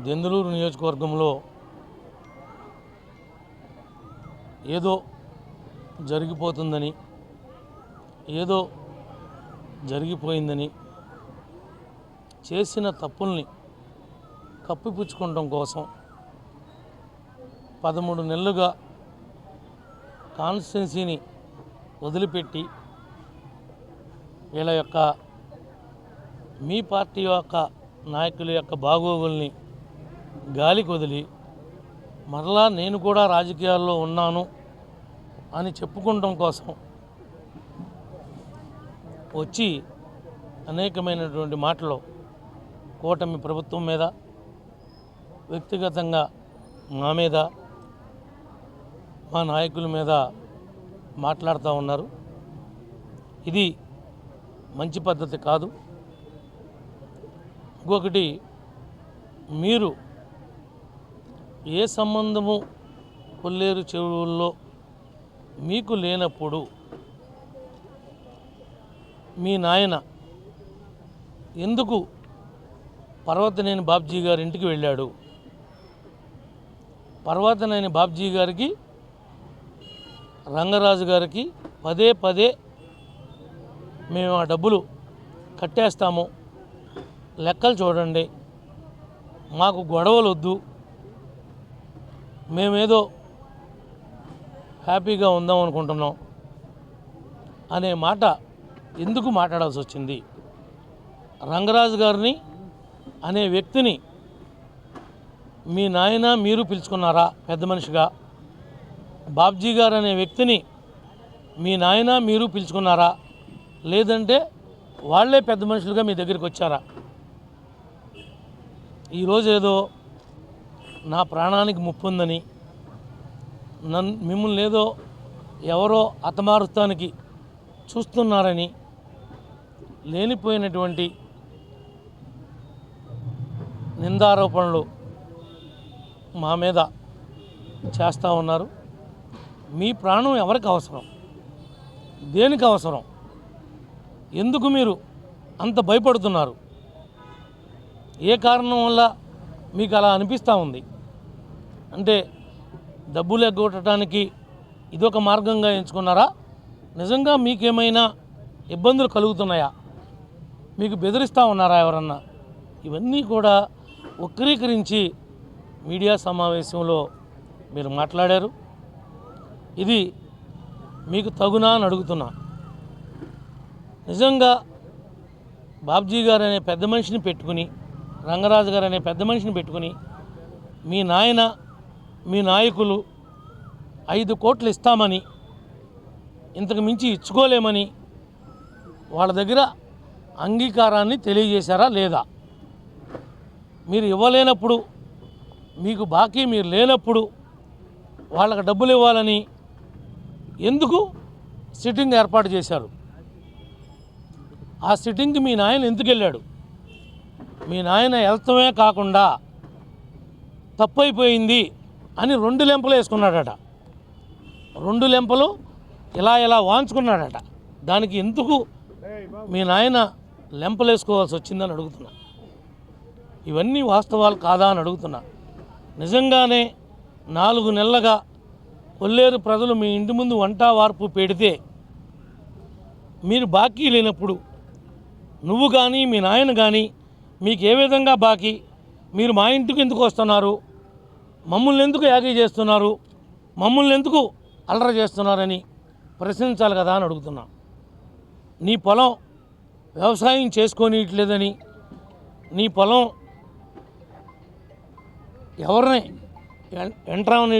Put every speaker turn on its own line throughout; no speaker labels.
దెందులూరు నియోజకవర్గంలో ఏదో జరిగిపోతుందని ఏదో జరిగిపోయిందని చేసిన తప్పుల్ని కప్పిపుచ్చుకోవడం కోసం పదమూడు నెలలుగా కాన్స్టిట్యున్సీని వదిలిపెట్టి వీళ్ళ యొక్క మీ పార్టీ యొక్క నాయకుల యొక్క బాగోగుల్ని గాలికి వదిలి మరలా నేను కూడా రాజకీయాల్లో ఉన్నాను అని చెప్పుకోవడం కోసం వచ్చి అనేకమైనటువంటి మాటలు కూటమి ప్రభుత్వం మీద వ్యక్తిగతంగా మా మీద మా నాయకుల మీద మాట్లాడుతూ ఉన్నారు. ఇది మంచి పద్ధతి కాదు. ఇంకొకటి మీరు ఏ సంబంధము కొల్లేరు చెరువుల్లో మీకు లేనప్పుడు మీ నాయన ఎందుకు పర్వతనేని బాబ్జీ గారి ఇంటికి వెళ్ళాడు? పర్వతనేని బాబ్జీ గారికి రంగరాజు గారికి పదే పదే మేము ఆ డబ్బులు కట్టేస్తాము. లెక్కలు చూడండి. మాకు గొడవలు వద్దు మేమేదో హ్యాపీగా ఉందాం అనుకుంటున్నాం అనే మాట ఎందుకు మాట్లాడాల్సి వచ్చింది? రంగరాజు గారిని అనే వ్యక్తిని మీ నాయన మీరు పిలుచుకున్నారా? పెద్ద మనిషిగా. బాబ్జీ గారు అనే వ్యక్తిని మీ నాయన మీరు పిలుచుకున్నారా? లేదంటే వాళ్ళే పెద్ద మనుషులుగా మీ దగ్గరికి వచ్చారా? ఈరోజు ఏదో నా ప్రాణానికి ముప్పు ఉందని నన్ను మిమ్మల్ని ఏదో ఎవరో హతమారుస్తానికి చూస్తున్నారని లేనిపోయినటువంటి నిందారోపణలు మా మీద చేస్తూ ఉన్నారు. మీ ప్రాణం ఎవరికి అవసరం? దేనికి అవసరం? ఎందుకు మీరు అంత భయపడుతున్నారు? ఏ కారణం వల్ల మీకు అలా అనిపిస్తూ ఉంది? అంటే డబ్బులు ఎగ్గొట్టడానికి ఇదొక మార్గంగా ఎంచుకున్నారా? నిజంగా మీకేమైనా ఇబ్బందులు కలుగుతున్నాయా? మీకు బెదిరిస్తూ ఉన్నారా ఎవరన్నా? ఇవన్నీ కూడా వక్రీకరించి మీడియా సమావేశంలో మీరు మాట్లాడారు. ఇది మీకు తగునా అని అడుగుతున్నా. నిజంగా బాబ్జీ గారు అనే పెద్ద మనిషిని పెట్టుకుని రంగరాజు గారు అనే పెద్ద మనిషిని పెట్టుకుని మీ నాయన మీ నాయకులు ఐదు కోట్లు ఇస్తామని ఇంతకు మించి ఇచ్చుకోలేమని వాళ్ళ దగ్గర అంగీకారాన్ని తెలియజేశారా లేదా? మీరు ఇవ్వలేనప్పుడు మీకు బాకీ మీరు లేనప్పుడు వాళ్ళకి డబ్బులు ఇవ్వాలని ఎందుకు సిట్టింగ్ ఏర్పాటు చేశారు? ఆ సిట్టింగ్కి మీ నాయన ఎందుకు వెళ్ళాడు? మీ నాయన వెళ్తమే కాకుండా తప్పైపోయింది. అని రెండు లెంపలు వేసుకున్నాడట. రెండు లెంపలు ఇలా ఇలా వాంచుకున్నాడట. దానికి ఎందుకు మీ నాయన లెంపలు వేసుకోవాల్సి వచ్చిందని అడుగుతున్నా. ఇవన్నీ వాస్తవాలు కాదా అని అడుగుతున్నా. నిజంగానే నాలుగు నెలలుగా కొల్లేరు ప్రజలు మీ ఇంటి ముందు వంట వార్పు పెడితే మీరు బాకీ లేనప్పుడు నువ్వు కానీ మీ నాయన కానీ మీకు ఏ విధంగా బాకీ? మీరు మా ఇంటికి ఎందుకు వస్తున్నారు? మమ్మల్ని ఎందుకు యాగీ చేస్తున్నారు? మమ్మల్ని ఎందుకు అలర చేస్తున్నారని ప్రశ్నించాలి కదా అని అడుగుతున్నా. నీ పొలం వ్యవసాయం చేసుకోనియట్లేదని నీ పొలం ఎవరిని ఎన్- ఎంటర్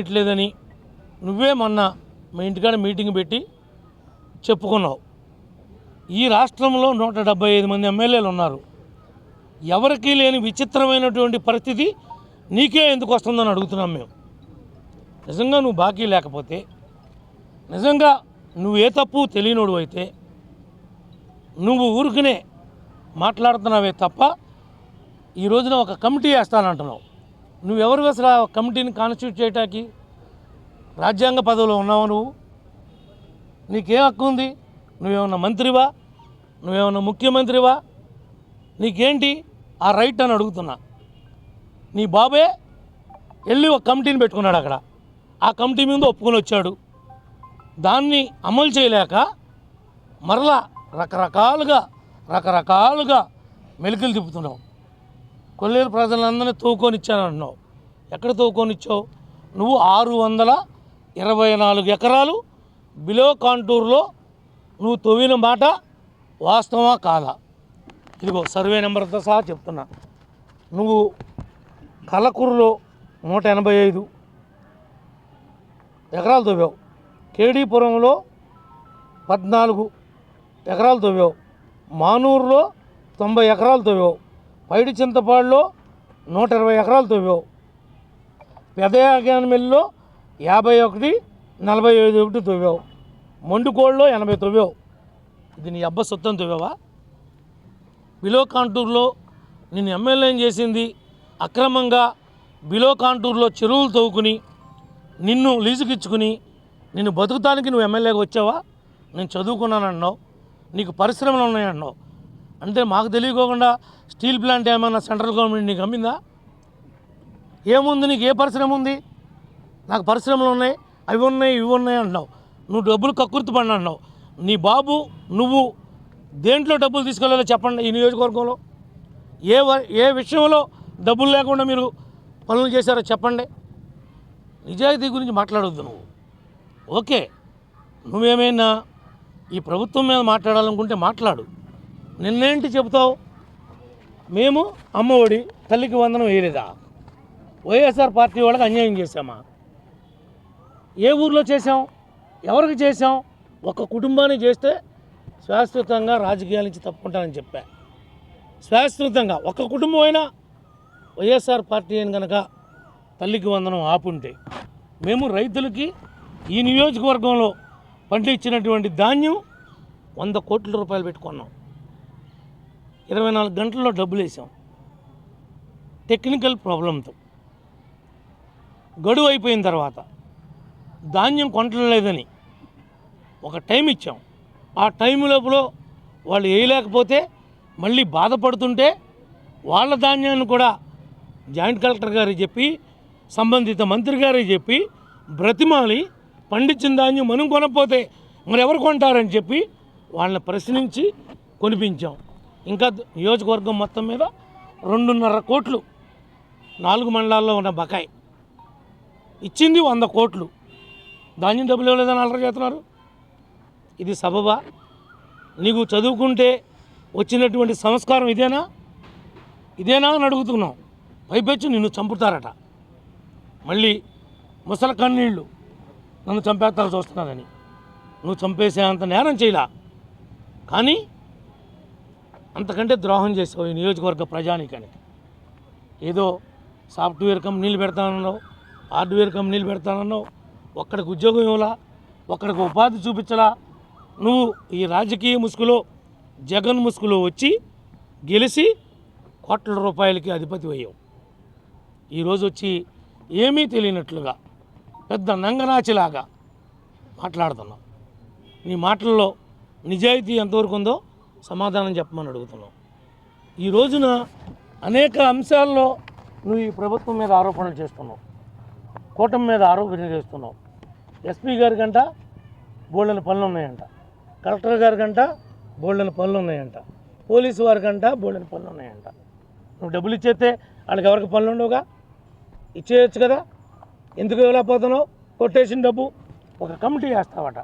నువ్వే మొన్న మా ఇంటికాడ మీటింగ్ పెట్టి చెప్పుకున్నావు. ఈ రాష్ట్రంలో నూట డెబ్బై ఐదు మంది ఎమ్మెల్యేలు ఉన్నారు. ఎవరికీ లేని విచిత్రమైనటువంటి పరిస్థితి నీకే ఎందుకు వస్తుందని అడుగుతున్నాం మేము. నిజంగా నువ్వు బాకీ లేకపోతే నిజంగా నువ్వు ఏ తప్పు తెలియనోడు అయితే నువ్వు ఊరికనే మాట్లాడుతున్నావే తప్ప ఈ రోజున ఒక కమిటీ వేస్తానంటున్నావు. నువ్వెవరు అసలు ఆ కమిటీని కాన్స్టిట్యూట్ చేయటానికి? రాజ్యాంగ పదవిలో ఉన్నావు నువ్వు? నీకేం హక్కు ఉంది? నువ్వేమన్నా మంత్రివా? నువ్వేమన్నా ముఖ్యమంత్రివా? నీకేంటి ఆ రైట్ అని అడుగుతున్నా. నీ బాబే వెళ్ళి ఒక కమిటీని పెట్టుకున్నాడు అక్కడ. ఆ కమిటీ మీద ఒప్పుకొని వచ్చాడు. దాన్ని అమలు చేయలేక మరలా రకరకాలుగా రకరకాలుగా మెలికలు తిప్పుతున్నావు. కొల్లేరు ప్రజలందరినీ తోకొని ఇచ్చాను అంటున్నావు ఎక్కడ తవ్వుకొని ఇచ్చావు నువ్వు ఆరు వందల ఇరవై నాలుగు ఎకరాలు బిలో కాంటూర్లో నువ్వు తవ్విన మాట వాస్తవమా కాదా? ఇదిగో సర్వే నెంబర్తో సహా చెప్తున్నా. నువ్వు కలకూరులో నూట ఎనభై ఐదు ఎకరాలు తవ్వావు. కేడీపురంలో పద్నాలుగు ఎకరాలు తవ్వావు. మానూరులో తొంభై ఎకరాలు తవ్వావు. పైడి చింతపాడులో నూట ఇరవై ఎకరాలు తవ్వావు. పెదయాగానమిల్లిలో యాభై ఒకటి నలభై ఐదు ఒకటి తవ్వావు. మొండుకోళ్ళలో ఎనభై తవ్వావు. ఇది నీ అబ్బ సొత్తం తవ్వావా? బిలో కాంటూర్లో నేను ఎమ్మెల్యేని చేసింది అక్రమంగా బిలో కాంటూర్లో చెరువులు తవ్వుకుని నిన్ను లీజుకిచ్చుకుని నిన్ను బతుకుతానికి నువ్వు ఎమ్మెల్యేగా వచ్చావా? నేను చదువుకున్నాను అన్నావు నీకు పరిశ్రమలు ఉన్నాయన్నావు. అంటే మాకు తెలియకోకుండా స్టీల్ ప్లాంట్ ఏమైనా సెంట్రల్ గవర్నమెంట్ నీకు అమ్మిందా? ఏముంది నీకు? ఏ పరిశ్రమ ఉంది? నాకు పరిశ్రమలు ఉన్నాయి. అవి ఉన్నాయి ఇవి ఉన్నాయి అంటున్నావు. నువ్వు డబ్బులు కక్కుర్తి పడిన అన్నావు నీ బాబు నువ్వు దేంట్లో డబ్బులు తీసుకెళ్ళాలో చెప్పండి ఈ నియోజకవర్గంలో. ఏ వ- ఏ విషయంలో డబ్బులు లేకుండా మీరు పనులు చేశారో చెప్పండి. నిజాయితీ గురించి మాట్లాడొద్దు నువ్వు. ఓకే నువ్వేమైనా ఈ ప్రభుత్వం మీద మాట్లాడాలనుకుంటే మాట్లాడు. నిన్నేంటి చెబుతావు? మేము అమ్మఒడి తల్లికి వందనం వేయలేదా? వైఎస్ఆర్ పార్టీ వాళ్ళకి అన్యాయం చేశామా? ఏ ఊర్లో చేసాం ఎవరికి చేసాం ఒక కుటుంబాన్ని చేస్తే శాశ్వతంగా రాజకీయాల నుంచి తప్పుకుంటానని చెప్పా. శాశ్వతంగా ఒక కుటుంబం అయినా వైఎస్ఆర్ పార్టీ అని కనుక తల్లికి వందనం ఆపుంటే మేము రైతులకి ఈ నియోజకవర్గంలో పండించినటువంటి ధాన్యం వంద కోట్ల రూపాయలు పెట్టుకున్నాం. ఇరవై నాలుగు గంటల్లో డబ్బులు వేసాం. టెక్నికల్ ప్రాబ్లంతో. గడువు అయిపోయిన తర్వాత ధాన్యం కొంటలేదని ఒక టైం ఇచ్చాం. ఆ టైం లోపల వాళ్ళు వేయలేకపోతే మళ్ళీ బాధపడుతుంటే వాళ్ళ ధాన్యాన్ని కూడా జాయింట్ కలెక్టర్ గారికి చెప్పి సంబంధిత మంత్రి గారికి చెప్పి బ్రతిమాలి పండించిన ధాన్యం మనం కొనకపోతే మరి ఎవరు కొంటారని చెప్పి వాళ్ళని ప్రశ్నించి కొనిపించాం. ఇంకా నియోజకవర్గం మొత్తం మీద రెండున్నర కోట్లు నాలుగు మండలాల్లో ఉన్న బకాయి. ఇచ్చింది వంద కోట్లు. ధాన్యం డబ్బులు ఇవ్వలేదని అలర చేస్తున్నారు. ఇది సబబా. నీకు చదువుకుంటే వచ్చినటువంటి సంస్కారం ఇదేనా? ఇదేనా అని అడుగుతున్నాం. పైపెచ్చి నిన్ను చంపుతారట. మళ్ళీ ముసల కన్నీళ్ళు నన్ను చంపేస్తారు చూస్తున్నానని. నువ్వు చంపేసేంత నేరం చేయలా. కానీ అంతకంటే ద్రోహం చేసావు ఈ నియోజకవర్గ ప్రజానికానికి ఏదో సాఫ్ట్వేర్ కంపెనీలు పెడతానన్నావు హార్డ్వేర్ కంపెనీలు పెడతానన్నావు ఒక్కడికి ఉద్యోగం ఇవ్వలా ఒక్కడికి ఉపాధి చూపించలా. నువ్వు ఈ రాజకీయ ముసుగులో జగన్ ముసుగులో వచ్చి గెలిచి కోట్ల రూపాయలకి అధిపతి అయ్యావు. ఈరోజు వచ్చి ఏమీ తెలియనట్లుగా పెద్ద నంగనాచిలాగా మాట్లాడుతున్నావు నీ మాటల్లో నిజాయితీ ఎంతవరకు ఉందో సమాధానం చెప్పమని అడుగుతున్నావు ఈ రోజున అనేక అంశాల్లో నువ్వు ఈ ప్రభుత్వం మీద ఆరోపణలు చేస్తున్నావు. కూటమి మీద ఆరోపణలు చేస్తున్నావు. ఎస్పీ గారి కంట బోల్డెన పనులు ఉన్నాయంట. కలెక్టర్ గారి కంట బోల్డెన పనులు ఉన్నాయంట. పోలీసు వారి కంట బోల్డెన పనులు ఉన్నాయంట. నువ్వు డబ్బులు ఇచ్చేస్తే వాళ్ళకి ఎవరికి పనులు ఉండవుగా? ఇచ్చేయచ్చు కదా? ఎందుకు ఇవ్వలేకపోతున్నావు? కొట్టేసిన డబ్బు ఒక కమిటీ వేస్తావట.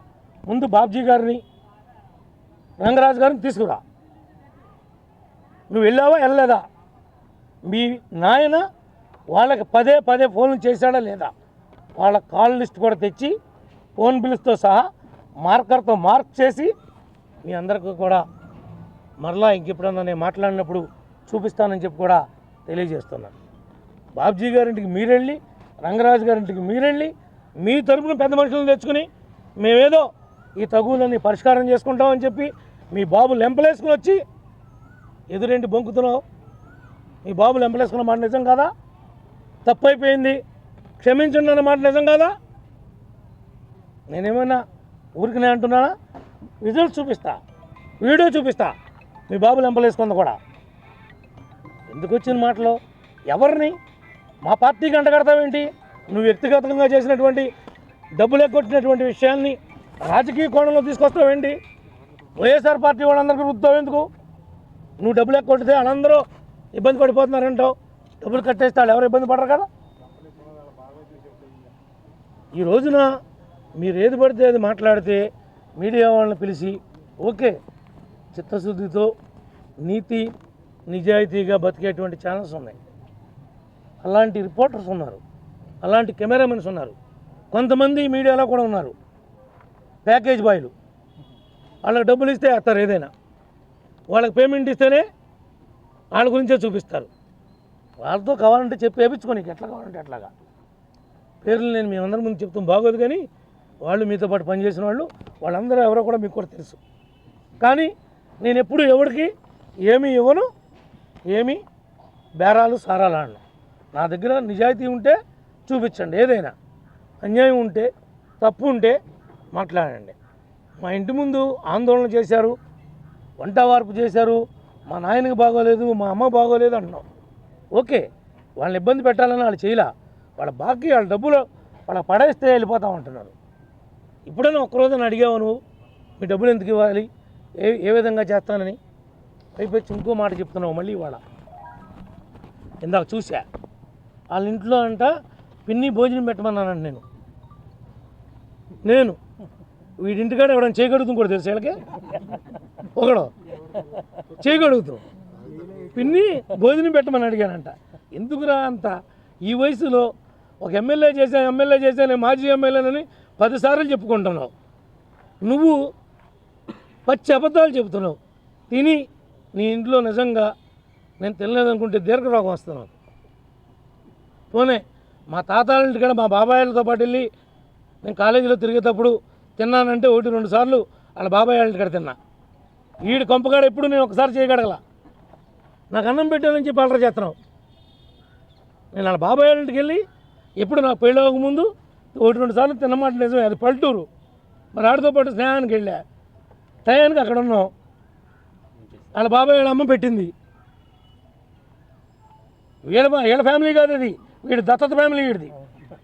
ముందు బాబ్జీ గారిని రంగరాజు గారిని తీసుకురా. నువ్వు వెళ్ళావా వెళ్ళలేదా? మీ నాయన వాళ్ళకి పదే పదే ఫోన్లు చేశాడా లేదా? వాళ్ళ కాల్ లిస్ట్ కూడా తెచ్చి ఫోన్ బిల్స్తో సహా మార్కర్తో మార్క్ చేసి మీ అందరికీ కూడా మరలా ఇంకెప్పుడన్నా నేను మాట్లాడినప్పుడు చూపిస్తానని చెప్పి కూడా తెలియజేస్తున్నాను. బాబ్జీ గారింటికి మీరెళ్ళి రంగరాజు గారింటికి మీరెళ్ళి మీ తరపున పెద్ద మనుషులను తెచ్చుకుని మేమేదో ఈ తగువులన్నీ పరిష్కారం చేసుకుంటామని చెప్పి మీ బాబు లెంపలేసుకుని వచ్చి ఎదురేంటి బొంకుతున్నావు? మీ బాబు లెంపలేసుకున్న మాట నిజం కాదా? తప్పైపోయింది. క్షమించండి అన్న మాట నిజం కాదా? నేనేమైనా ఊరికినే అంటున్నానా? రిజల్ట్ చూపిస్తా. వీడియో చూపిస్తా. మీ బాబు లెంపలేసుకుంది కూడా. ఎందుకు వచ్చిన మాటలు? ఎవరిని? మా పార్టీకి అంటగడతావేంటి నువ్వు వ్యక్తిగతంగా చేసినటువంటి డబ్బులు ఎగ్గొట్టినటువంటి విషయాన్ని రాజకీయ కోణంలో తీసుకొస్తావేంటి? వైఎస్ఆర్ పార్టీ వాళ్ళందరికీ రుద్దావు ఎందుకు? నువ్వు డబ్బులు ఎక్కొట్టితే వాళ్ళందరూ ఇబ్బంది పడిపోతున్నారంటావు. డబ్బులు కట్టేస్తే వాళ్ళు ఎవరు ఇబ్బంది పడరు కదా? ఈ రోజున మీరు ఏది పడితే అది మాట్లాడితే మీడియా వాళ్ళని పిలిచి ఓకే చిత్తశుద్ధితో నీతి నిజాయితీగా బతికేటువంటి ఛానల్స్ ఉన్నాయి. అలాంటి రిపోర్టర్స్ ఉన్నారు. అలాంటి కెమెరామెన్స్ ఉన్నారు. కొంతమంది మీడియాలో కూడా ఉన్నారు. ప్యాకేజ్ బాయ్లు. వాళ్ళకి డబ్బులు ఇస్తే వేస్తారు ఏదైనా. వాళ్ళకి పేమెంట్ ఇస్తేనే వాళ్ళ గురించే చూపిస్తారు. వాళ్ళతో కావాలంటే చెప్పి వేపించుకొని ఎట్లా కావాలంటే అట్లాగా. పేర్లు నేను మీ అందరి ముందు చెప్తాం. బాగోదు కానీ వాళ్ళు మీతో పాటు పనిచేసిన వాళ్ళు వాళ్ళందరూ ఎవరో కూడా మీకు కూడా తెలుసు. కానీ నేను ఎప్పుడు ఎవరికి ఏమీ ఇవ్వను ఏమీ బేరాలు సారాలు ఆడను. నా దగ్గర నిజాయితీ ఉంటే చూపించండి. ఏదైనా అన్యాయం ఉంటే తప్పు ఉంటే మాట్లాడండి. మా ఇంటి ముందు ఆందోళన చేశారు వంట వార్పు చేశారు మా నాయనకి బాగోలేదు మా అమ్మ బాగోలేదు అంటున్నాం. ఓకే వాళ్ళని ఇబ్బంది పెట్టాలని వాళ్ళు చేయలా. వాళ్ళ బాకీ వాళ్ళ డబ్బులు వాళ్ళ పడేస్తే వెళ్ళిపోతాం ఉంటున్నారు ఇప్పుడైనా ఒక్కరోజు అడిగావు నువ్వు? మీ డబ్బులు ఎందుకు ఇవ్వాలి? ఏ ఏ విధంగా చేస్తానని? పైపెచ్చి ఇంకో మాట చెప్తున్నావు మళ్ళీ ఇవాళ. ఇందాక చూసా వాళ్ళ ఇంట్లో అంట పిన్ని భోజనం పెట్టమన్నానంట నేను. నేను. వీడింటికాడ ఎవడని చేయగలుగుతాం కూడా తెలుసు వీళ్ళకి? ఒకడు. చేయగలుగుతాం. పిన్ని భోజనం పెట్టమని అడిగానంట. ఎందుకురా అంత? ఈ వయసులో ఒక ఎమ్మెల్యే చేశాను ఎమ్మెల్యే చేశాను మాజీ ఎమ్మెల్యేనని పదిసార్లు చెప్పుకుంటున్నావు. నువ్వు పచ్చి అబద్ధాలు చెబుతున్నావు. తిని నీ ఇంట్లో నిజంగా నేను తినలేదనుకుంటే దీర్ఘరోగం వస్తున్నాను పోనే మా తాతాళ్ళ ఇంటికాడ మా బాబాయిలతో పాటు వెళ్ళి నేను కాలేజీలో తిరిగేటప్పుడు తిన్నానంటే ఒకటి రెండు సార్లు వాళ్ళ బాబాయ్ వాళ్ళ తిన్నా. వీడి కొంపగాడ ఎప్పుడు నేను ఒకసారి చేయగడగల నాకు అన్నం పెట్టానని చెప్పి అలర చేస్తున్నావు. నేను వాళ్ళ బాబాయ్ వాళ్ళ ఇంటికి వెళ్ళి ఎప్పుడు నాకు పెళ్ళి ముందు ఒకటి రెండు సార్లు తిన్నమాట నిజమే అది పల్లెటూరు. మరి ఆడితో పాటు స్నేహానికి వెళ్ళా. టయానికి అక్కడ ఉన్నాం. వాళ్ళ బాబాయ్ వాళ్ళ అమ్మ పెట్టింది. వీళ్ళ వీళ్ళ ఫ్యామిలీ కాదు అది. వీడి దత్తత ఫ్యామిలీ వీడిది.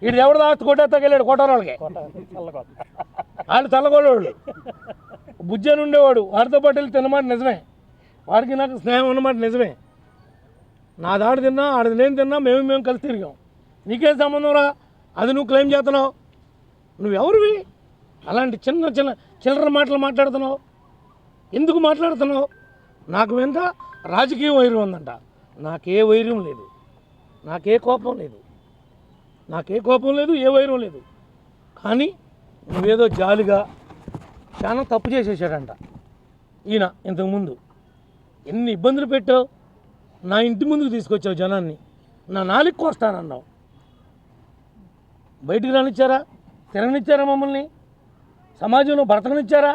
వీడి ఎవరు దాస్తు కొట్టేస్తా వెళ్ళాడు కొట్టారోళ్ళకి వాళ్ళు చల్లగోళ్ళు బుజ్జని ఉండేవాడు. వాడితో పాటు వెళ్ళి తిన్నమాట నిజమే. వాడికి నాకు స్నేహం ఉన్నమాట నిజమే. నా దాడు తిన్నా ఆడది నేను తిన్నా మేము మేము కలిసి తిరిగాం. నీకేం సంబంధం రా? అది నువ్వు క్లెయిమ్ చేస్తున్నావు. నువ్వెవరివి? అలాంటి చిన్న చిన్న చిల్లర మాటలు మాట్లాడుతున్నావు. ఎందుకు మాట్లాడుతున్నావు? నాకు వెంట రాజకీయ వైరం ఉందంట. నాకే వైర్యం లేదు. నాకే కోపం లేదు. నాకే కోపం లేదు ఏ వైరం లేదు. కానీ నువ్వేదో జాలిగా చాలా తప్పు చేసేసాడంట. ఈయన ఇంతకుముందు ఎన్ని ఇబ్బందులు పెట్టావు? నా ఇంటి ముందుకు తీసుకొచ్చావు జనాన్ని. నా నాలుగు కోస్తానన్నావు. బయటికి రానిచ్చారా? తిరగనిచ్చారా మమ్మల్ని? సమాజంలో బ్రతకనిచ్చారా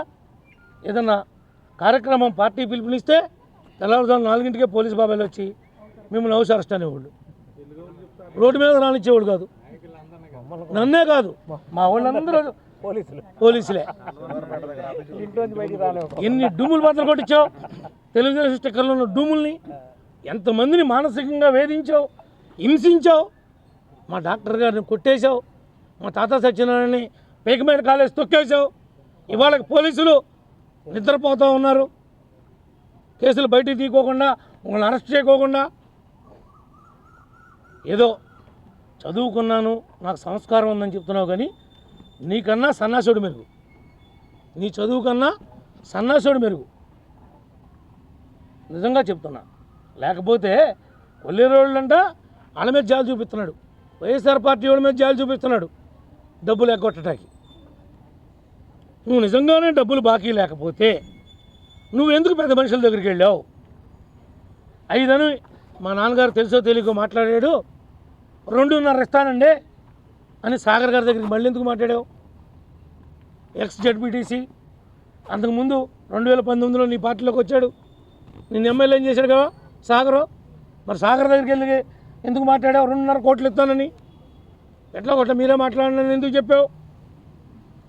ఏదన్నా కార్యక్రమం పార్టీ పిలుపునిస్తే తెల్లవారుజాము నాలుగింటికే పోలీస్ బాబాయిలు వచ్చి మిమ్మల్ని హౌస్ వాళ్ళు రోడ్డు మీద రానిచ్చేవాడు కాదు. నన్నే కాదు. మా వాళ్ళందరూ
పోలీసులు.
ఎన్ని డూములు బద్దలు కొట్టించావు? తెలుగుదేశం స్టిక్కర్లో ఉన్న డూముల్ని ఎంతమందిని మానసికంగా వేధించావు? హింసించావు? మా డాక్టర్ గారిని కొట్టేశావు? మా తాత సత్యనారాయణని పేక మీద కాలేసి తొక్కేశావు? ఇవాళ పోలీసులు నిద్రపోతూ ఉన్నారు. కేసులు బయటికి తీయకోకుండా వాళ్ళని అరెస్ట్ చేయకోకుండా ఏదో చదువుకున్నాను నాకు సంస్కారం ఉందని చెప్తున్నావు కానీ నీకన్నా సన్నాసుడు మెరుగు. నీ చదువు కన్నా సన్నాసుడు మెరుగు. నిజంగా చెప్తున్నా. లేకపోతే కొల్లేరోళ్ళంట వాళ్ళ మీద జాలు చూపిస్తున్నాడు. వైఎస్ఆర్ పార్టీ వాళ్ళ మీద జాలు చూపిస్తున్నాడు డబ్బులు ఎగ్గొట్టడానికి నువ్వు నిజంగానే డబ్బులు బాకీ లేకపోతే నువ్వు ఎందుకు పెద్ద మనుషుల దగ్గరికి వెళ్ళావు? ఐదని మా నాన్నగారు తెలుసో తెలియకో మాట్లాడాడు. రెండున్నర ఇస్తానండి అని సాగర్ గారి దగ్గరికి మళ్ళీ ఎందుకు మాట్లాడావు? ఎక్స్ జడ్పీటీసీ అంతకుముందు రెండు వేల పంతొమ్మిదిలో నీ పార్టీలోకి వచ్చాడు. నేను ఎమ్మెల్యే ఏం చేశాడు కదా సాగరు? మరి సాగర్ దగ్గరికి వెళ్ళి ఎందుకు మాట్లాడావు? రెండున్నర కోట్లు ఇస్తానని. ఎట్లా కొట్ట మీరే మాట్లాడినని ఎందుకు చెప్పావు?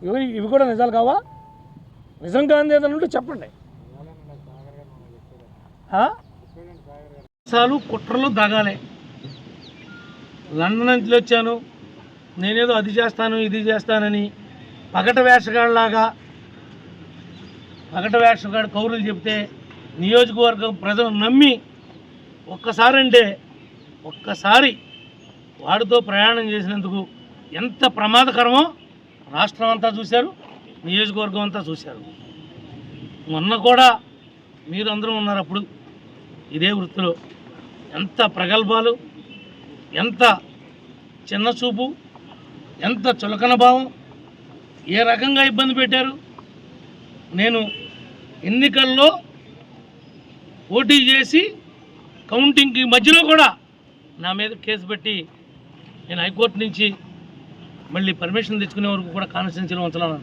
ఇవి ఇవి కూడా నిజాలు కావా? నిజంగా కాదు ఏదైనా ఉంటే చెప్పండి. సాలు కుట్రలు దగాలే. లండన్ నుంచి వచ్చాను. నేనేదో అది చేస్తాను ఇది చేస్తానని పగట వేషగాడిలాగా పగట వేషగాడు కౌరులు చెప్తే నియోజకవర్గం ప్రజలు నమ్మి ఒక్కసారి అంటే ఒక్కసారి వాడితో ప్రయాణం చేసినందుకు ఎంత ప్రమాదకరమో రాష్ట్రం అంతా చూశారు నియోజకవర్గం అంతా చూశారు. మొన్న కూడా మీరు అందరూ ఉన్నారు అప్పుడు. ఇదే వృత్తిలో ఎంత ప్రగల్భాలు ఎంత చిన్న చూపు ఎంత చులకన భావం ఏ రకంగా ఇబ్బంది పెట్టారు? నేను ఎన్నికల్లో పోటీ చేసి కౌంటింగ్కి మధ్యలో కూడా నా మీద కేసు పెట్టి నేను హైకోర్టు నుంచి మళ్ళీ పర్మిషన్ తెచ్చుకునే వరకు కూడా కాన్స్టిట్యూన్సీలో ఉంచలేను.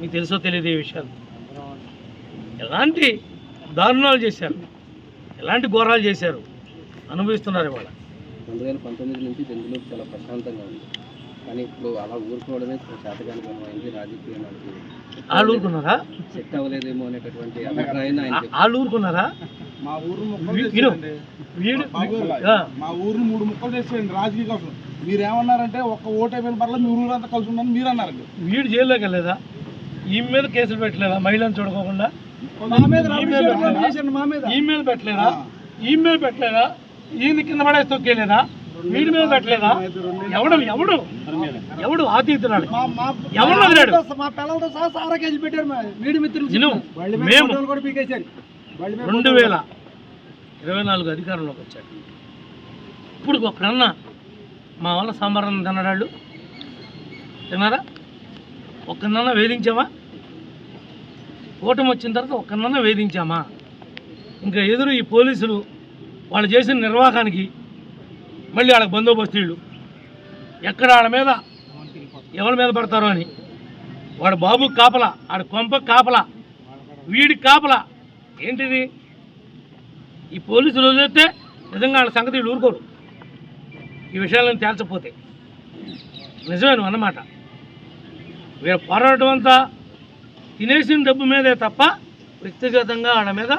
మీకు తెలుసో తెలియదు ఈ విషయాలు. ఎలాంటి దారుణాలు చేశారు? ఎలాంటి ఘోరాలు చేశారు? అనుభవిస్తున్నారు ఇవాళ.
రెండు వేల పంతొమ్మిది నుంచి బెంగళూరు చాలా ప్రశాంతంగా ఉంది. కానీ ఇప్పుడు అలా ఊరుకోవడమే చేతగాని అయింది రాజకీయానికి.
వాళ్ళు ఊరుకున్నారా?
సెట్ అవ్వలేదేమో అనేటటువంటి అభిప్రాయాన్ని ఆయన.
వాళ్ళు ఊరుకున్నారా?
మా ఊరు ముక్కలు మా ఊరిని మూడు ముక్కలు చేసేయండి రాజకీయ కోసం. మీరు ఏమన్నారంటే ఒక్క ఓటు అయిపోయిన పర్లేదు మీ ఊరు అంతా కలిసి ఉందని మీరు అన్నారండి
వీడు జైల్లోకి వెళ్ళలేదా? ఈ మీద కేసులు పెట్టలేదా? మహిళను చూడకోకుండా?
మా మీద
ఈ మీద పెట్టలేదా?
చేసేయండి, మా మీద.
ఈ మీద పెట్టలేదా? ఈయన కింద పడేసి తొక్కేలేదా? వీడి మీద పెట్టలేదా? ఎవడు ఎవడు? ఎవడు
మా
ఎవరు వదిలాడు?
మా పిల్లలతో సహా సారా కేజీ పెట్టారు మా వీడి మిత్రులు.
మేము రెండు వేల ఇరవై నాలుగు అధికారంలోకి వచ్చాడు. ఇప్పుడు ఒక్కడన్నా మా వల్ల సాంబారం తినడాళ్ళు తిన్నారా? ఒక్కనన్నా వేధించామా కూటమి వచ్చిన తర్వాత ఒక్కనన్నా వేధించామా? ఇంకా ఎదురు ఈ పోలీసులు వాళ్ళు చేసిన నిర్వాహానికి మళ్ళీ వాళ్ళకి బందోబస్తీళ్ళు ఎక్కడ వాళ్ళ మీద ఎవరి మీద పడతారో అని. వాడు బాబు కాపలా ఆడ కొంప కాపలా వీడి కాపలా. ఏంటిది? ఈ పోలీసులు వదిలేస్తే నిజంగా వాళ్ళ సంగతి వీళ్ళు ఊరుకోరు. ఈ విషయాలను తేల్చపోతే నిజమే నువ్వు అన్నమాట. వీళ్ళ పోరాటం అంతా తినేసిన డబ్బు మీదే తప్ప వ్యక్తిగతంగా వాళ్ళ మీద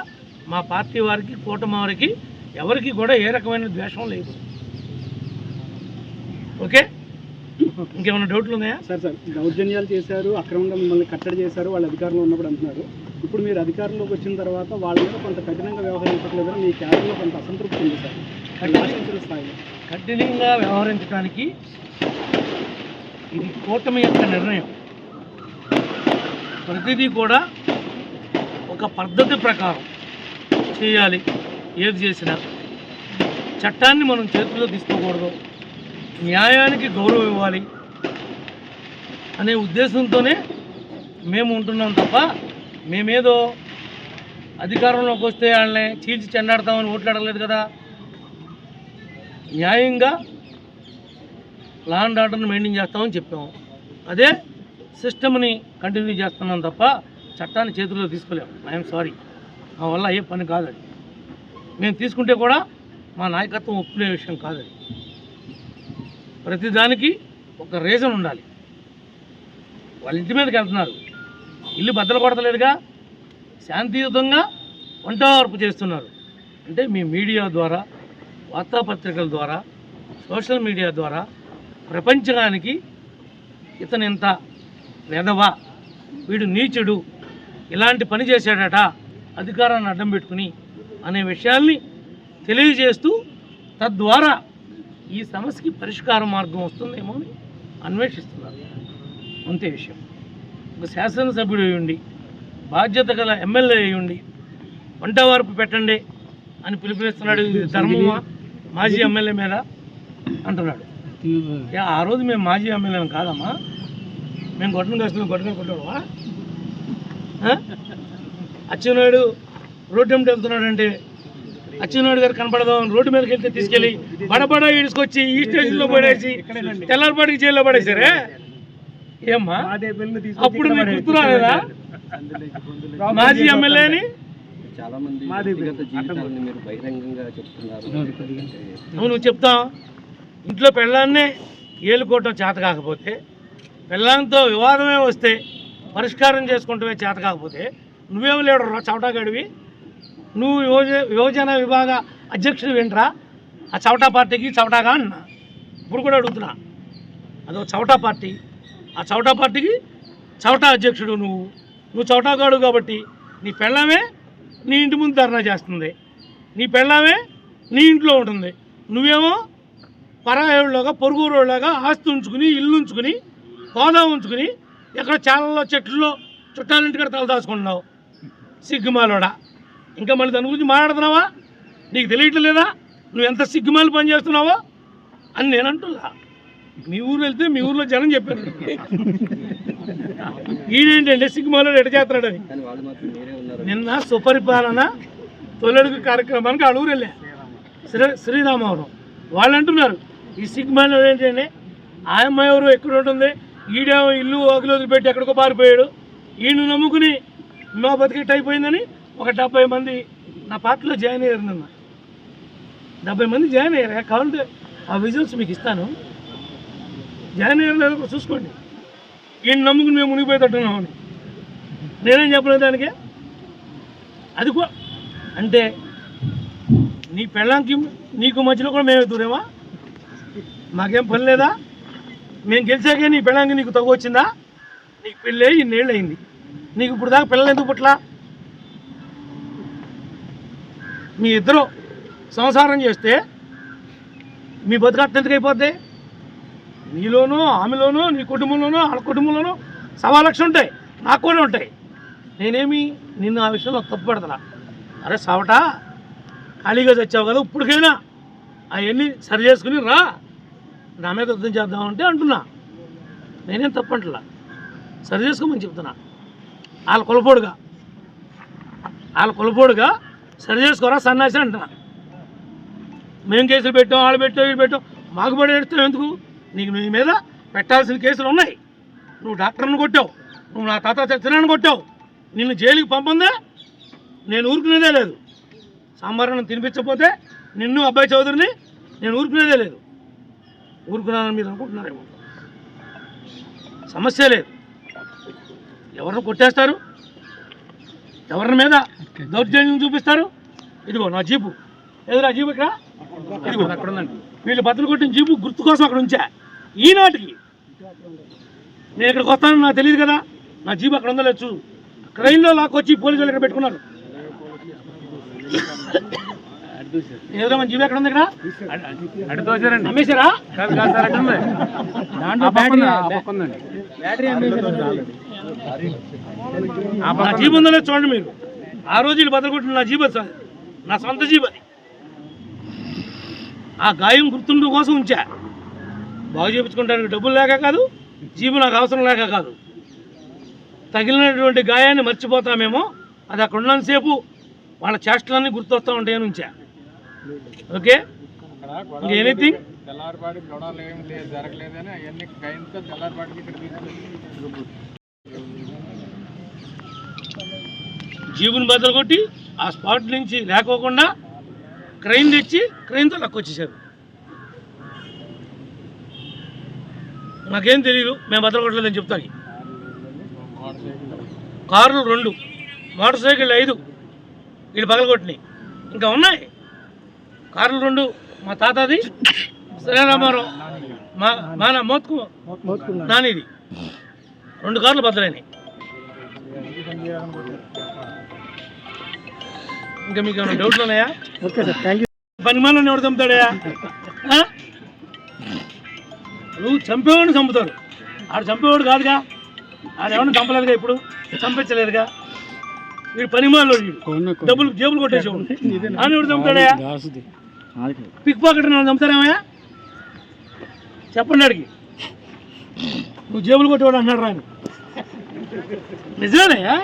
మా పార్టీ వారికి కూటమి వారికి ఎవరికి కూడా ఏ రకమైన ద్వేషం లేదు. ఓకే? ఇంకేమైనా డౌట్లు ఉన్నాయా?
సార్ సార్ దౌర్జన్యాలు చేశారు అక్రమంగా మిమ్మల్ని కట్టడి చేశారు వాళ్ళు అధికారంలో ఉన్నప్పుడు అంటున్నారు. ఇప్పుడు మీరు అధికారంలోకి వచ్చిన తర్వాత వాళ్ళ మీద కొంత కఠినంగా వ్యవహరించట్లేదని మీ క్యాడర్లో కొంత అసంతృప్తి ఉంది సార్. రాష్ట్ర స్థాయిలో.
కఠినంగా వ్యవహరించడానికి ఇది కూటమి యొక్క నిర్ణయం. ప్రతిదీ కూడా ఒక పద్ధతి ప్రకారం చేయాలి. ఏది చేసినా చట్టాన్ని మనం చేతిలో తీసుకోకూడదు. న్యాయానికి గౌరవం ఇవ్వాలి అనే ఉద్దేశంతోనే మేము ఉంటున్నాం తప్ప మేమేదో అధికారంలోకి వస్తే వాళ్ళని చీల్చి చెండాడతామని ఓట్లాడలేదు కదా. న్యాయంగా లా అండ్ ఆర్డర్ని మెయింటైన్ చేస్తామని చెప్పాము. అదే సిస్టమ్ని కంటిన్యూ చేస్తున్నాం తప్ప చట్టాన్ని చేతుల్లో తీసుకోలేము. ఐఎమ్ సారీ మా వల్ల అయ్యే పని కాదు అది. మేము తీసుకుంటే కూడా మా నాయకత్వం ఒప్పుకునే విషయం కాదు అది. ప్రతిదానికి ఒక రీజన్ ఉండాలి. వాళ్ళ ఇంటి మీదకి వెళ్తున్నారు. ఇల్లు బద్దలు కొడతలేదుగా శాంతియుతంగా వంట వరపు చేస్తున్నారు. అంటే మీ మీడియా ద్వారా వార్తాపత్రికల ద్వారా సోషల్ మీడియా ద్వారా ప్రపంచానికి ఇతను ఇంత వెధవా వీడు నీచుడు ఇలాంటి పని చేశాడట అధికారాన్ని అడ్డం పెట్టుకుని అనే విషయాల్ని తెలియజేస్తూ తద్వారా ఈ సమస్యకి పరిష్కార మార్గం వస్తుందేమో అని అన్వేషిస్తున్నారు. అంతే విషయం. ఒక శాసనసభ్యుడు అయ్యుండి బాధ్యత గల ఎమ్మెల్యే అయ్యుండి వంట వార్పు పెట్టండి అని పిలుపునిస్తున్నాడు ఇది ధర్మమా మాజీ ఎమ్మెల్యే మీద అంటున్నాడు. ఆ రోజు మేము మాజీ ఎమ్మెల్యే కాదమ్మా. మేము కొట్టిన కష్టం కొట్టుకొని కొట్టాడువా అచ్చెన్నాయుడు రోడ్డు వెంట వెళ్తున్నాడంటే అచ్చెన్నాయుడు గారు కనపడదాం రోడ్డు మీదకి వెళ్తే తీసుకెళ్ళి బడబడ ఈడ్చుకొచ్చి ఈ స్టేషన్లో పడేసి తెల్లారిపాటికి జైల్లో పడేశారే? ఏమ్మా? అప్పుడు మీకు గుర్తు రాలేదా? మాజీ ఎమ్మెల్యేని
చాలా మంది వ్యక్తిగత జీవితాలను మీరు బహిరంగంగా చెప్తున్నారు.
అవును చెప్తాం. ఇంట్లో పెళ్ళాన్నే ఏలుకోవటం చేత కాకపోతే పెళ్ళాంతో వివాదమే వస్తే పరిష్కారం చేసుకుంటమే చేత కాకపోతే నువ్వేం లేడు రా చవటాగాడివి నువ్వు యువజ యువజన విభాగ అధ్యక్షుడు ఏంట్రా ఆ చవటా పార్టీకి చవటాగా అన్నా. ఇప్పుడు కూడా అడుగుతున్నా. అదో చవటా పార్టీ. ఆ చవటా పార్టీకి చవటా అధ్యక్షుడు నువ్వు. నువ్వు చవటాగాడు కాబట్టి నీ పెళ్ళామే నీ ఇంటి ముందు ధర్నా చేస్తుంది. నీ పెళ్ళామే నీ ఇంట్లో ఉంటుంది. నువ్వేమో పరాయోళ్ళగా పొరుగురోళ్ళగా ఆస్తి ఉంచుకుని ఇల్లు ఉంచుకుని హోదా ఉంచుకుని ఎక్కడ చాలలో చెట్లలో చుట్టాలింటి కూడా తలదాచుకుంటున్నావు. సిగ్గుమాలోడా. ఇంకా మళ్ళీ దాని గురించి మాట్లాడుతున్నావా? నీకు తెలియట్లేదా నువ్వు ఎంత సిగ్గుమాలు పని చేస్తున్నావో? అని నేను అంటున్నా. మీ ఊరు వెళ్తే మీ ఊర్లో జనం చెప్పారు. ఈడేంటంటే సిగ్గుమాలో ఎడ చేస్తున్నాడని నిన్న సుపరిపాలన తొలడుగు కార్యక్రమానికి అడుగురు వెళ్ళా. శ్రీ శ్రీరామవరం. వాళ్ళు అంటున్నారు ఈ సిగ్మాలో ఏంటంటే ఆ అమ్మాయి ఎవరు ఎక్కడ ఉంటుంది? ఈడేమో ఇల్లు వదిలి పెట్టి ఎక్కడికో పారిపోయాడు. ఈయన నమ్ముకుని నా బతికిట్ అయిపోయిందని ఒక డెబ్బై మంది నా పార్టీలో జాయిన్ అయ్యారు నిన్న. డెబ్బై మంది జాయిన్ అయ్యారు? కావాలంటే ఆ విజువల్స్ మీకు ఇస్తాను. జాయిన్ అయ్యారు లేదో కూడా చూసుకోండి. ఈయన నమ్ముకుని మేము మునిగిపోయేటట్టున్నామని నేనేం చెప్పలేదు దానికి? అది అంటే నీ పెళ్ళాంకి నీకు మధ్యలో కూడా మేమే దూరేమా? మాకేం పని లేదా? మేము గెలిచాకే నీ పెళ్ళానికి నీకు తగ్గు వచ్చిందా? నీకు పెళ్ళి ఇన్నేళ్ళు అయింది. నీకు ఇప్పుడు దాకా పిల్లలు ఎందుకు పుట్లా మీ ఇద్దరు సంసారం చేస్తే మీ బతుకట్ట ఎందుకు అయిపోద్ది? నీలోనూ ఆమెలోనూ నీ కుటుంబంలోనూ వాళ్ళ కుటుంబంలోనూ సవా లక్షలు ఉంటాయి. నాకు కూడా ఉంటాయి. నేనేమి నిన్ను ఆ విషయంలో తప్పు అరే సవట ఖాళీగా చచ్చావు కదా ఇప్పటికైనా అవన్నీ సరి చేసుకుని రా. నా మీద యుద్ధం చేద్దామంటే అంటున్నా. నేనేం తప్పంటలా? సరి చేసుకోమని చెప్తున్నా. వాళ్ళ కొలపోడుగా. వాళ్ళ కొలపోడుగా సరి చేసుకోరా సన్నాసి అంటున్నా. మేము కేసులు పెట్టాం వాళ్ళు పెట్టాం వీళ్ళు పెట్టాం. మాకు పడి ఏడుస్తాం ఎందుకు? నీకు నీ మీద పెట్టాల్సిన కేసులు ఉన్నాయి. నువ్వు డాక్టర్ని కొట్టావు. నువ్వు నా తాత చచ్చినాన్ని కొట్టావు. నిన్ను జైలుకి పంపందే? నేను ఊరుకునేదే లేదు. సాంబారాన్ని తినిపించకపోతే నిన్ను అబ్బాయి చౌదరిని నేను ఊరుకునేదే లేదు. ఊరుకున్నానని మీరు అనుకుంటున్నారేమో సమస్య లేదు. ఎవరిని కొట్టేస్తారు? ఎవరి మీద దౌర్జన్యం చూపిస్తారు? ఇదిగో నా జీపు. ఏదో నా జీపు ఇక్కడ? ఇదిగో. అక్కడ ఉందండి వీళ్ళు బద్దలు కొట్టిన జీపు గుర్తు కోసం అక్కడ ఉంచా. ఈనాటికి నేను ఇక్కడికి వస్తానని నాకు తెలియదు కదా. నా జీపు అక్కడ ఉందో లేదు చూడు. క్రైన్లో లాక్కొచ్చి పోలీసులు ఇక్కడ పెట్టుకున్నారు. ఏదో మన జీవి ఎక్కడ ఉంది ఇక్కడ? అమ్మేశారా నా జీబు ఉందో. లేదో చూడండి మీరు. ఆ రోజు వీళ్ళు నా జీబు సార్. నా సొంత జీబు అది. ఆ గాయం గుర్తుండడం కోసం ఉంచా. బాగు చేయించుకుంటానికి డబ్బులు లేక కాదు జీబు నాకు అవసరం లేక కాదు. తగిలినటువంటి గాయాన్ని మర్చిపోతామేమో అది అక్కడ ఉన్నంతసేపు వాళ్ళ చేష్టలన్నీ గుర్తొస్తూ ఉంటాయని ఉంచా. ఓకే? ఎనీథింగ్
తెల్లారిపాటి గొడవలు ఏం లేదు జరగలేదని అవన్నీ గైన్తో తెల్లారిపాటికి ఇక్కడ తీసుకొచ్చి
జీబుని బద్దలు కొట్టి ఆ స్పాట్ నుంచి లేకోకుండా క్రైన్ తెచ్చి క్రైన్తో లక్కొచ్చేసారు నాకేం తెలియదు మేము కొట్టలేదని చెప్తాను కార్లు రెండు మోటార్ సైకిల్ ఐదు వీళ్ళు పగలగొట్టినాయి. ఇంకా ఉన్నాయి? కార్లు రెండు మా తాతది శ్రీరామారావు మా మా నా మోత్కు నానిది. రెండు కార్లు బద్దలైనాయి. ఇంకా మీకు ఏమైనా డౌట్లు ఉన్నాయా?
ఓకే సార్ థ్యాంక్ యూ
ఎవడు చంపుతాడయా? నువ్వు చంపేవాడిని చంపుతాడు. ఆడు చంపేవాడు కాదుగా. ఆడు ఎవరిని చంపలేదుగా ఇప్పుడు? చంపించలేదుగా. వీడు పని మాలోడు వీడు. డబ్బులు జేబులు కొట్టేసేవాడు. అని ఎవడు చంపుతాడయా? పిక్ పాకెట్ నమ్ముతారేమయ్యా చెప్పండి అడిగి. నువ్వు జేబులు కొట్టేవాడు అంటున్నాడు రాని. నిజమేనయ్యా?